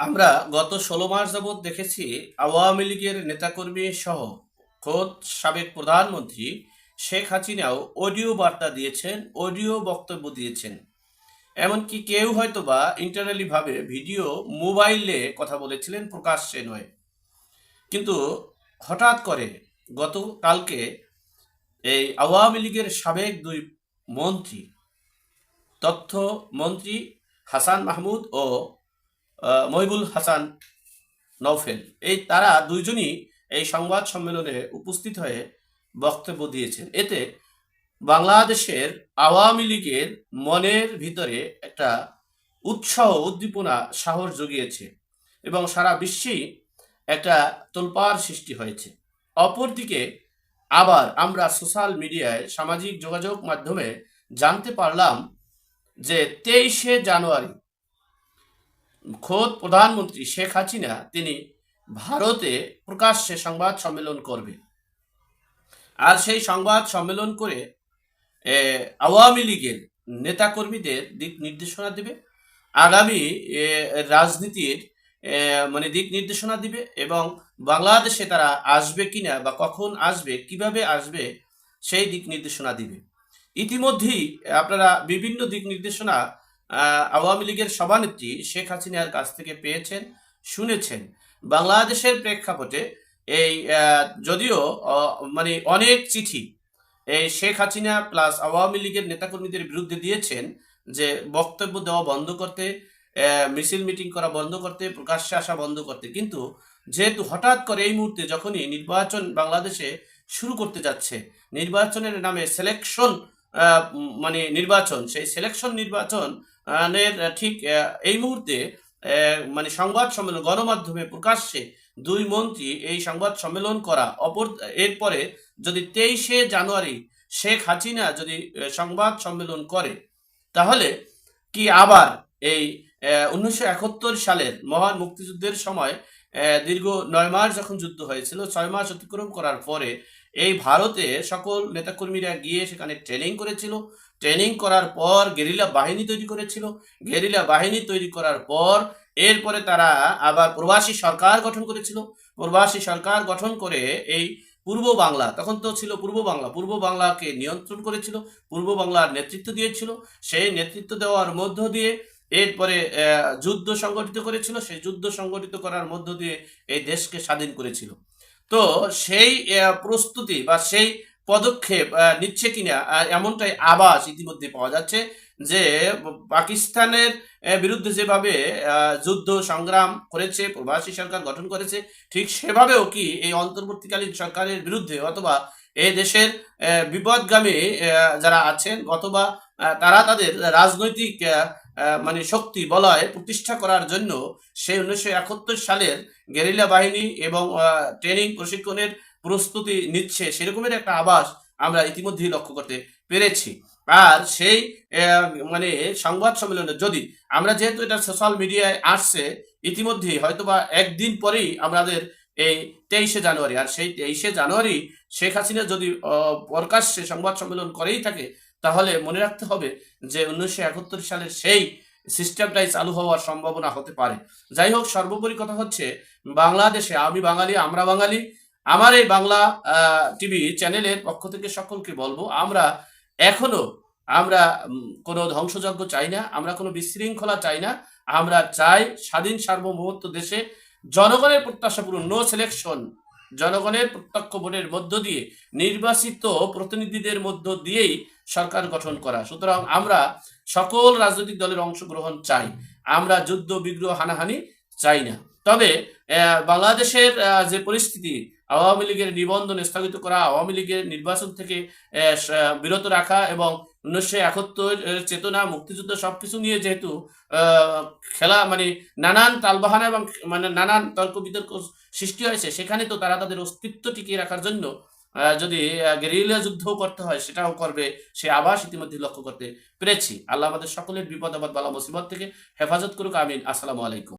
আমরা গত ষোলো মাস যাবৎ দেখেছি আওয়ামী লীগের নেতাকর্মী সহ খোদ সাবেক প্রধানমন্ত্রী শেখ হাসিনাও অডিও বার্তা দিয়েছেন, অডিও বক্তব্য দিয়েছেন। এমনকি কেউ হয়তো বা ইন্টারনালি ভাবে ভিডিও মোবাইলে কথা বলেছিলেন, প্রকাশ্যে নয়। কিন্তু হঠাৎ করে গতকালকে এই আওয়ামী লীগের সাবেক দুই মন্ত্রী তথ্য মন্ত্রী হাসান মাহমুদ ও মহিবুল হাসান নৌফেল এই তারা দুইজনই এই সংবাদ সম্মেলনে উপস্থিত হয়ে বক্তব্য দিয়েছেন। এতে বাংলাদেশের আওয়ামী লীগের মনের ভিতরে একটা উৎসাহ, উদ্দীপনা, সাহস জুগিয়েছে এবং সারা বিশ্বেই একটা তোলপাড় সৃষ্টি হয়েছে। অপরদিকে আবার আমরা সোশ্যাল মিডিয়ায় সামাজিক যোগাযোগ মাধ্যমে জানতে পারলাম যে তেইশে জানুয়ারি খোদ প্রধানমন্ত্রী শেখ হাসিনা, তিনি ভারতে প্রকাশ্যে সংবাদ সম্মেলন করবে আর সেই সংবাদ সম্মেলন করে আওয়ামী লীগের নেতাকর্মীদের দিক নির্দেশনা দেবে, আগামী রাজনীতির মানে দিক নির্দেশনা দিবে এবং বাংলাদেশে তারা আসবে কিনা বা কখন আসবে, কীভাবে আসবে, সেই দিক নির্দেশনা দিবে। ইতিমধ্যেই আপনারা বিভিন্ন দিক নির্দেশনা আওয়ামী লীগের সভানেত্রী শেখ হাসিনার কাছ থেকে পেয়েছেন, শুনেছেন। বাংলাদেশের প্রেক্ষাপটে এই যদিও মানে অনেক চিঠি এই শেখ হাসিনা প্লাস আওয়ামী লীগের নেতাকর্মীদের বিরুদ্ধে দিয়েছেন যে বক্তব্য দেওয়া বন্ধ করতে মিছিল মিটিং করা বন্ধ করতে, প্রকাশ্যে আসা বন্ধ করতে। কিন্তু যেহেতু হঠাৎ করে এই মুহূর্তে যখনই নির্বাচন বাংলাদেশে শুরু করতে যাচ্ছে, নির্বাচনের নামে সিলেকশন মানে নির্বাচন সেই সিলেকশন নির্বাচন আহ, এর ঠিক এই মুহূর্তে মানে সংবাদ সম্মেলন গণমাধ্যমে প্রকাশ্যে দুই মন্ত্রী এই সংবাদ সম্মেলন করা অপর এরপরে যদি তেইশে জানুয়ারি শেখ হাসিনা যদি সংবাদ সম্মেলন করে তাহলে কি আবার এই উনিশশো একাত্তর সালের মহান মুক্তিযুদ্ধের সময় দীর্ঘ নয় মাস যখন যুদ্ধ হয়েছিল ছয় মাস অতিক্রম করার পরে এই ভারতে সকল নেতাকর্মীরা গিয়ে সেখানে ট্রেনিং করেছিল। ট্রেনিং করার পর গেরিলা বাহিনী তৈরি করেছিল। গেরিলা বাহিনী তৈরি করার পর এরপরে তারা আবার প্রবাসী সরকার গঠন করেছিল। প্রবাসী সরকার গঠন করে এই পূর্ব বাংলা, তখন তো ছিল পূর্ব বাংলা, পূর্ব বাংলাকে নিয়ন্ত্রণ করেছিল, পূর্ব বাংলার নেতৃত্ব দিয়েছিল। সেই নেতৃত্ব দেওয়ার মধ্য দিয়ে এরপরে যুদ্ধ সংগঠিত করেছিল। সেই যুদ্ধ সংগঠিত করার মধ্য দিয়ে এই দেশকে স্বাধীন করেছিল। তো সেই প্রস্তুতি বা সেই পদক্ষেপ নিচ্ছে কিনা এমনটাই আবাস ইতিমধ্যে পাওয়া যাচ্ছে যে, পাকিস্তানের বিরুদ্ধে যেভাবে যুদ্ধ সংগ্রাম করেছে, প্রবাসী সরকার গঠন করেছে, ঠিক সেভাবেও কি এই অন্তর্বর্তীকালীন সরকারের বিরুদ্ধে অথবা এই দেশের বিপদগামী যারা আছেন অথবা তারা তাদের রাজনৈতিক মানে শক্তি, বলয় প্রতিষ্ঠা করার জন্য সেই উনিশশো একাত্তর সালের গেরিলা বাহিনী এবং ট্রেনিং প্রশিক্ষণের প্রস্তুতি নিচ্ছে সেরকমের একটা আভাস আমরা ইতিমধ্যেই লক্ষ্য করতে পেরেছি। আর সেই মানে সংবাদ সম্মেলনে যদি আমরা যেহেতু এটা সোশ্যাল মিডিয়ায় আসছে, ইতিমধ্যেই হয়তোবা একদিন পরেই আমাদের এই তেইশে জানুয়ারি। আর সেই তেইশে জানুয়ারি শেখ হাসিনা যদি প্রকাশ্যে সংবাদ সম্মেলন করেই থাকে, তাহলে মনে রাখতে হবে যে উনিশশো একাত্তর সালের সেই সিস্টেমটাই চালু হওয়ার সম্ভাবনা হতে পারে। যাই হোক, সর্বোপরি কথা হচ্ছে, বাংলাদেশে আমি বাঙালি, আমরা বাঙালি, আমার এই বাংলা টিভি চ্যানেলের পক্ষ থেকে সকলকে বলব, আমরা এখনও আমরা কোনো ধ্বংসযজ্ঞ চাই না, আমরা কোনো বিশৃঙ্খলা চাই না, আমরা চাই স্বাধীন সার্বভৌমত্ব দেশে জনগণের প্রত্যাশা পূরণ নো সিলেকশন জনগণের প্রত্যক্ষ ভোটের মধ্য দিয়ে নির্বাচিত প্রতিনিধিদের মধ্য দিয়েই সরকার গঠন করা। সুতরাং আমরা সকল রাজনৈতিক দলের অংশগ্রহণ চাই, আমরা যুদ্ধ, বিগ্রহ, হানাহানি চাই না। তবে বাংলাদেশের যে পরিস্থিতি, আওয়ামী লীগের নিবন্ধন স্থগিত করা, আওয়ামী লীগের নির্বাচন থেকে বিরত রাখা এবং উনিশশো একাত্তর চেতনা, মুক্তিযুদ্ধ সবকিছু নিয়ে যেহেতু খেলা মানে নানান তালবাহানা এবং মানে নানান তর্ক বিতর্ক সৃষ্টি হয়েছে, সেখানে তো তারা তাদের অস্তিত্ব টিকিয়ে রাখার জন্য যদি গেরিলা যুদ্ধ করতে হয়, সেটাও করবে, সে আবাস ইতিমধ্যে লক্ষ্য করতে পেরেছি। আল্লাহ আমাদের সকলের বিপদ আপদ বালা মুসিবত থেকে হেফাজত করুক, আমিন। আসসালামু আলাইকুম।